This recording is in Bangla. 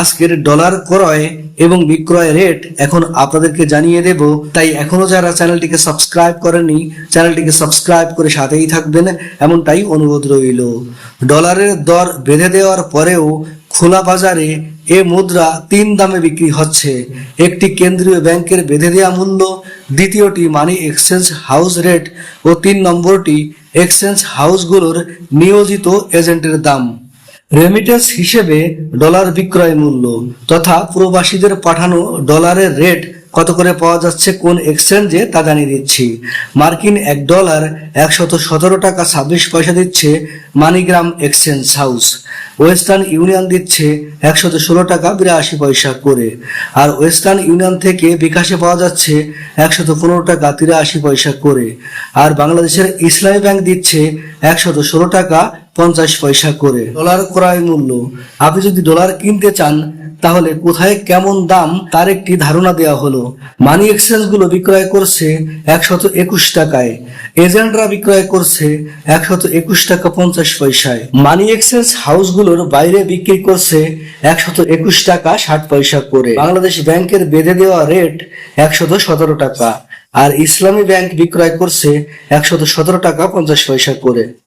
আজকের ডলার ক্রয় এবং বিক্রয় রেট এখন আপনাদেরকে জানিয়ে দেব। তাই এখনও যারা চ্যানেলটিকে সাবস্ক্রাইব করেনি চ্যানেলটিকে সাবস্ক্রাইব করে সাথেই থাকবেন, এমনটাই অনুরোধ রইল। ডলারের দর বেঁধে দেওয়ার পরেও খোলা বাজারে এ মুদ্রা তিন দামে বিক্রি হচ্ছে। একটি কেন্দ্রীয় ব্যাংকের বেঁধে দেওয়া মূল্য, দ্বিতীয়টি মানি এক্সচেঞ্জ হাউস রেট ও তিন নম্বরটি এক্সচেঞ্জ হাউসগুলোর নিয়োজিত এজেন্টের দাম। রেমিটেন্স হিসেবে ডলার বিক্রয় মূল্য তথা প্রবাসীদের পাঠানো ডলারের রেট কত করে পাওয়া যাচ্ছে কোন এক্সচেঞ্জে তা জানিয়ে দিচ্ছি। মার্কিন এক ডলার একশত সতেরো টাকা ছাব্বিশ পয়সা দিচ্ছে MoneyGram exchange house. Western Union দিচ্ছে একশত ষোলো টাকা বিরাশি পয়সা করে। আর ওয়েস্টার্ন ইউনিয়ন থেকে বিকাশে পাওয়া যাচ্ছে একশত পনেরো টাকা তিরাশি পয়সা করে। আর বাংলাদেশের ইসলামী ব্যাংক দিচ্ছে একশত ষোলো টাকা পঞ্চাশ পয়সা করে। ডলার ক্রয় মূল্য। আপনি যদি ডলার কিনতে চান, তাহলে কোথায় কেমন দাম তার একটি ধারণা দেওয়া হলো। মানি এক্সচেঞ্জগুলো বিক্রয় করছে একশত একুশ টাকায়। এজেন্টরা বিক্রয় করছে একশত একুশ টাকা পঞ্চাশ পয়সায়। মানি এক্সচেঞ্জ হাউসগুলোর বাইরে বিক্রি করছে একশত একুশ টাকা ষাট পয়সা করে। বাংলাদেশ ব্যাংকের বেঁধে দেওয়া রেট একশত সতেরো টাকা। আর ইসলামী ব্যাংক বিক্রয় করছে একশত সতেরো টাকা পঞ্চাশ পয়সা করে।